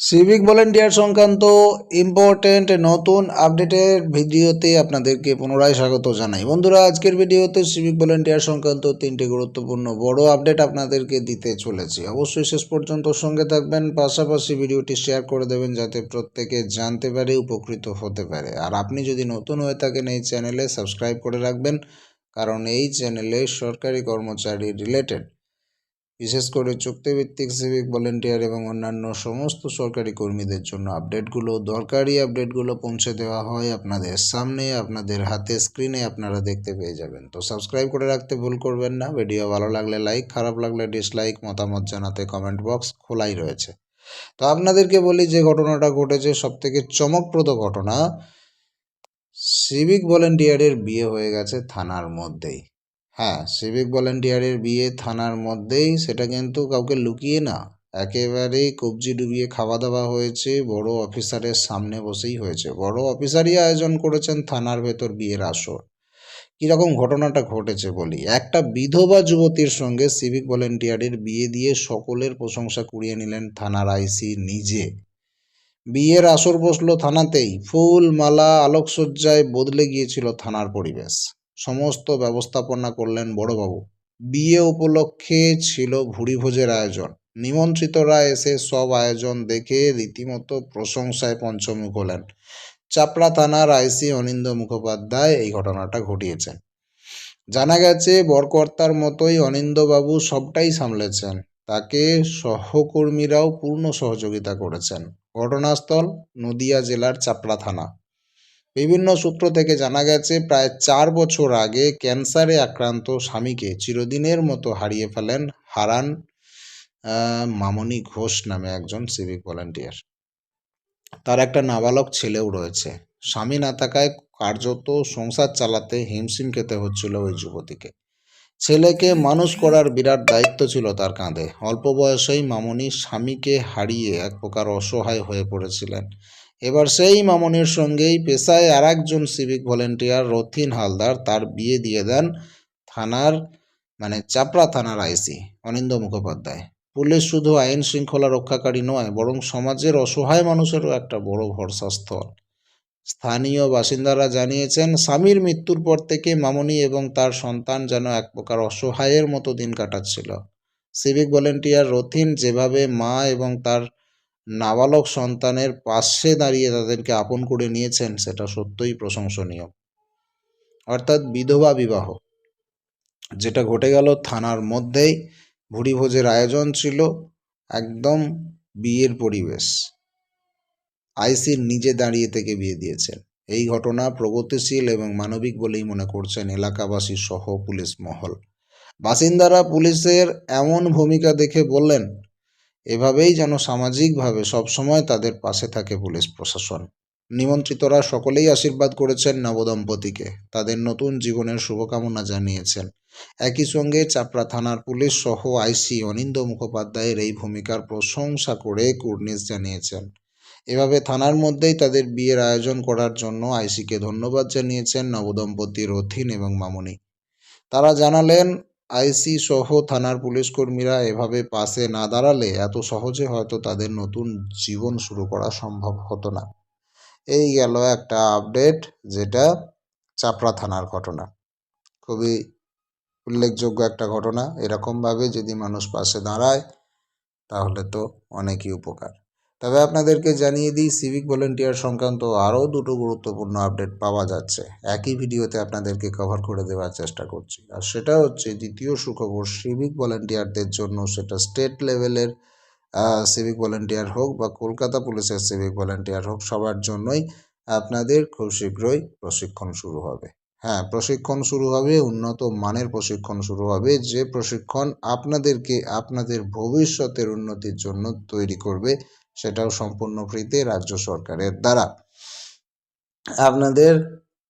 Civic volunteer সংক্রান্ত important নতুন আপডেটের ভিডিওতে আপনাদেরকে পুনরায় স্বাগত জানাই। বন্ধুরা, আজকের ভিডিওতে সিভিক ভলেন্টিয়ার সংক্রান্ত তিনটি গুরুত্বপূর্ণ বড় আপডেট আপনাদেরকে দিতে চলেছি। অবশ্যই শেষ পর্যন্ত সঙ্গে থাকবেন, পাশাপাশি ভিডিওটি শেয়ার করে দেবেন যাতে প্রত্যেকে জানতে পারে, উপকৃত হতে পারে। আর আপনি যদি নতুন হয়ে থাকেন এই চ্যানেলে সাবস্ক্রাইব করে রাখবেন, কারণ এই চ্যানেলে সরকারি কর্মচারী রিলেটেড বিশেষ করে চুক্তিভিত্তিক সিভিক ভলেন্টিয়ার এবং অন্যান্য সমস্ত সরকারি কর্মীদের জন্য আপডেটগুলো দরকারি আপডেটগুলো পৌঁছে দেওয়া হয় আপনাদের সামনে, আপনাদের হাতে স্ক্রিনে আপনারা দেখতে পেয়ে যাবেন। তো সাবস্ক্রাইব করে রাখতে ভুল করবেন না। ভিডিও ভালো লাগলে লাইক খারাপ লাগলে ডিসলাইক মতামত জানাতে কমেন্ট বক্স খোলাই রয়েছে। তো আপনাদেরকে বলি যে ঘটনাটা ঘটেছে সবথেকে চমকপ্রদ ঘটনা সিভিক ভলেন্টিয়ারের বিয়ে হয়ে গেছে থানার মধ্যেই। হ্যাঁ সিভিক ভলেন্টিয়ারের বিয়ে থানার মধ্যেই সেটা কিন্তু কাউকে লুকিয়ে না। একেবারেই কবজি ডুবিয়ে খাওয়া দাওয়া হয়েছে, বড় অফিসারের সামনে বসেই হয়েছে। বড় অফিসারই আয়োজন করেছেন থানার ভেতর বিয়ের আসর। কীরকম ঘটনাটা ঘটেছে বলি? একটা বিধবা যুবতীর সঙ্গে সিভিক ভলেন্টিয়ারের বিয়ে দিয়ে সকলের প্রশংসা কুড়িয়ে নিলেন থানার আইসি নিজে। বিয়ের আসর বসল থানাতেই। ফুল মালা আলোকসজ্জায় বদলে গিয়েছিল থানার পরিবেশ। সমস্ত ব্যবস্থাপনা করলেন বড়বাবু। বিয়ে উপলক্ষে ছিল ভুড়ি ভোজের আয়োজন। নিমন্ত্রিতরা এসে সব আয়োজন দেখে রীতিমতো প্রশংসায় পঞ্চমুখ হলেন। চাপড়া থানার আইসি অনিন্দ মুখোপাধ্যায় এই ঘটনাটা ঘটিয়েছেন। জানা গেছে, বরকর্তার মতোই অনিন্দবাবু সবটাই সামলেছেন। তাকে সহকর্মীরাও পূর্ণ সহযোগিতা করেছেন। ঘটনাস্থল নদিয়া জেলার চাপড়া থানা। বিভিন্ন সূত্র থেকে জানা গেছে, প্রায় চার বছর আগে ক্যান্সারে আক্রান্ত স্বামীকে চিরদিনের মতো হারিয়ে ফেলেন হারান মামনি ঘোষ নামে একজন সিভিক ভলান্টিয়ার তার একটা নাবালক ছেলেও রয়েছে। স্বামী না থাকায় কার্যত সংসার চালাতে হিমশিম খেতে হচ্ছিল ওই যুবতীকে। ছেলেকে মানুষ করার বিরাট দায়িত্ব ছিল তার কাঁধে। অল্প বয়সেই মামনি স্বামীকে হারিয়ে এক প্রকার অসহায় হয়ে পড়েছিলেন। এবার সেই মামনির সঙ্গেই পেশায় আর একজন সিভিক ভলেন্টিয়ার রথিন হালদার তার বিয়ে দিয়ে দেন থানার মানে চাপড়া থানার আইসি অনিন্দ মুখোপাধ্যায়। পুলিশ শুধু আইন শৃঙ্খলা রক্ষাকারী নয়, বরং সমাজের অসহায় মানুষেরও একটা বড় ভরসাস্থল স্থানীয় বাসিন্দারা জানিয়েছেন, স্বামীর মৃত্যুর পর থেকে মামনি এবং তার সন্তান যেন এক প্রকার অসহায়ের মতো দিন কাটাচ্ছিল। সিভিক ভলেন্টিয়ার রথিন যেভাবে মা এবং তার নাবালক সন্তানের পাশে দাঁড়িয়ে তাদেরকে আপন করে নিয়েছেন, সেটা সত্যই প্রশংসনীয়। অর্থাৎ বিধবা বিবাহ, যেটা ঘটে গেল থানার মধ্যেই। ভুড়ি ভোজের আয়োজন ছিল একদম বিয়ের পরিবেশ। আইসির নিজে দাঁড়িয়ে থেকে বিয়ে দিয়েছেন। এই ঘটনা প্রগতিশীল এবং মানবিক বলেই মনে করছেন এলাকাবাসী সহ পুলিশ মহল। বাসিন্দারা পুলিশের এমন ভূমিকা দেখে বললেন এভাবেই যেন সামাজিকভাবে সবসময় তাদের পাশে থাকে পুলিশ প্রশাসন। নিমন্ত্রিতরা সকলেই আশীর্বাদ করেছেন নবদম্পতিকে। তাদের নতুন জীবনের শুভকামনা জানিয়েছেন। একই সঙ্গে চাপড়া থানার পুলিশ সহ আইসি অনিন্দ মুখোপাধ্যায়ের এই ভূমিকার প্রশংসা করে কুর্নিশ জানিয়েছেন। এভাবে থানার মধ্যেই তাদের বিয়ের আয়োজন করার জন্য আইসিকে ধন্যবাদ জানিয়েছেন নবদম্পতি রথিন এবং মামনি। তারা জানালেন আইসি সহ থানার পুলিশ কর্মীরা এভাবে পাশে না দাঁড়ালে এত সহজে হয়তো তাদের নতুন জীবন শুরু করা সম্ভব হতো না। এই গেল একটা আপডেট, যেটা চাপড়া থানার ঘটনা। খুবই উল্লেখযোগ্য একটা ঘটনা। এরকমভাবে যদি মানুষ পাশে দাঁড়ায়, তাহলে তো অনেকই উপকার। তবে আপনাদেরকে জানিয়ে দিই সিভিক ভলেন্টিয়ার সংক্রান্ত আরও দুটো গুরুত্বপূর্ণ আপডেট পাওয়া যাচ্ছে। একই ভিডিওতে আপনাদেরকে কভার করে দেওয়ার চেষ্টা করছি। আর সেটা হচ্ছে, দ্বিতীয় সুখবর সিভিক ভলেন্টিয়ারদের জন্য সেটা স্টেট লেভেলের সিভিক ভলেন্টিয়ার হোক বা কলকাতা পুলিশের সিভিক ভলেন্টিয়ার হোক, সবার জন্যই আপনাদের খুব শীঘ্রই প্রশিক্ষণ শুরু হবে। হ্যাঁ প্রশিক্ষণ শুরু হবে, উন্নত মানের প্রশিক্ষণ শুরু হবে। যে প্রশিক্ষণ আপনাদেরকে আপনাদের ভবিষ্যতের উন্নতির জন্য তৈরি করবে সেটাও সম্পূর্ণ ফ্রিতে রাজ্য সরকারের দ্বারা। আপনাদের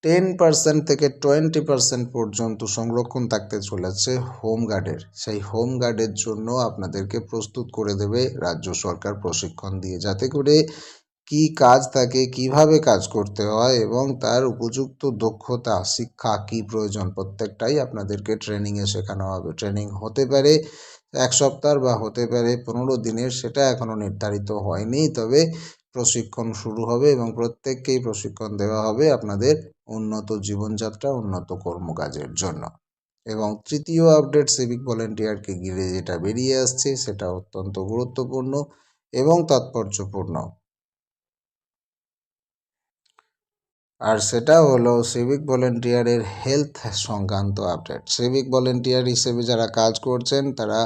টেন পার্সেন্ট থেকে টোয়েন্টি পার্সেন্ট পর্যন্ত সংরক্ষণ থাকতে চলেছে হোম গার্ডের সেই হোম গার্ডের জন্য আপনাদেরকে প্রস্তুত করে দেবে রাজ্য সরকার প্রশিক্ষণ দিয়ে, যাতে করে কি কাজ থাকে, কীভাবে কাজ করতে হয় এবং তার উপযুক্ত দক্ষতা, শিক্ষা, কি প্রয়োজন প্রত্যেকটাই আপনাদেরকে ট্রেনিংয়ে শেখানো হবে। ট্রেনিং হতে পারে এক সপ্তাহ বা হতে পারে পনেরো দিনের, সেটা এখনও নির্ধারিত হয়নি। তবে প্রশিক্ষণ শুরু হবে এবং প্রত্যেককেই প্রশিক্ষণ দেওয়া হবে আপনাদের উন্নত জীবনযাত্রা, উন্নত কর্মকাজের জন্য। এবং তৃতীয় আপডেট সিভিক ভলেন্টিয়ারকে ঘিরে যেটা বেরিয়ে আসছে, সেটা অত্যন্ত গুরুত্বপূর্ণ এবং তাৎপর্যপূর্ণ। আর সেটা হলো সিভিক ভলেন্টিয়ারের হেলথ সংক্রান্ত আপডেট সিভিক ভলেন্টিয়ার হিসেবে যারা কাজ করছেন, তারা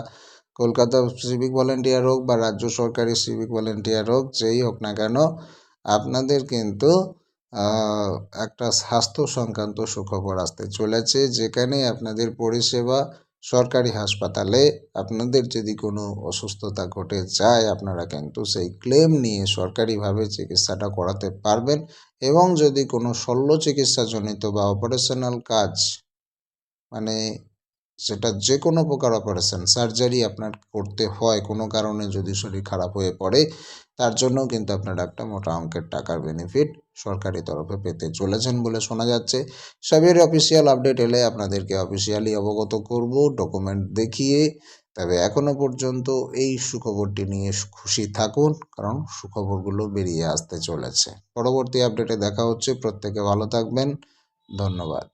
কলকাতা সিভিক ভলেন্টিয়ার হোক বা রাজ্য সরকারি সিভিক ভলেন্টিয়ার হোক, যেই হোক না কেন, আপনাদের কিন্তু একটা স্বাস্থ্য সংক্রান্ত সুখবর আসতে চলেছে, যেখানে আপনাদের পরিষেবা সরকারি হাসপাতালে আপনাদের যদি কোনো অসুস্থতা ঘটে যায়, আপনারা কিন্তু সেই ক্লেম নিয়ে সরকারিভাবে চিকিৎসাটা করাতে পারবেন এবং যদি কোনো শল্য চিকিৎসাজনিত বা অপারেশনাল কাজ মানে সেটা যে কোনো প্রকার অপারেশন সার্জারি আপনার করতে হয় কোনো কারণে যদি শরীর খারাপ হয়ে পড়ে, তার জন্য কিন্তু আপনারা একটা মোটা অঙ্কের টাকার বেনিফিট সরকারি তরফে পেতে চলেছেন বলে শোনা যাচ্ছে। সবের অফিসিয়াল আপডেট এলে আপনাদেরকে অফিসিয়ালি অবগত করব ডকুমেন্ট দেখিয়ে। তবে এখনও পর্যন্ত এই সুখবরটি নিয়ে খুশি থাকুন, কারণ সুখবরগুলো বেরিয়ে আসতে চলেছে। পরবর্তী আপডেটে দেখা হচ্ছে, প্রত্যেকে ভালো থাকবেন। ধন্যবাদ।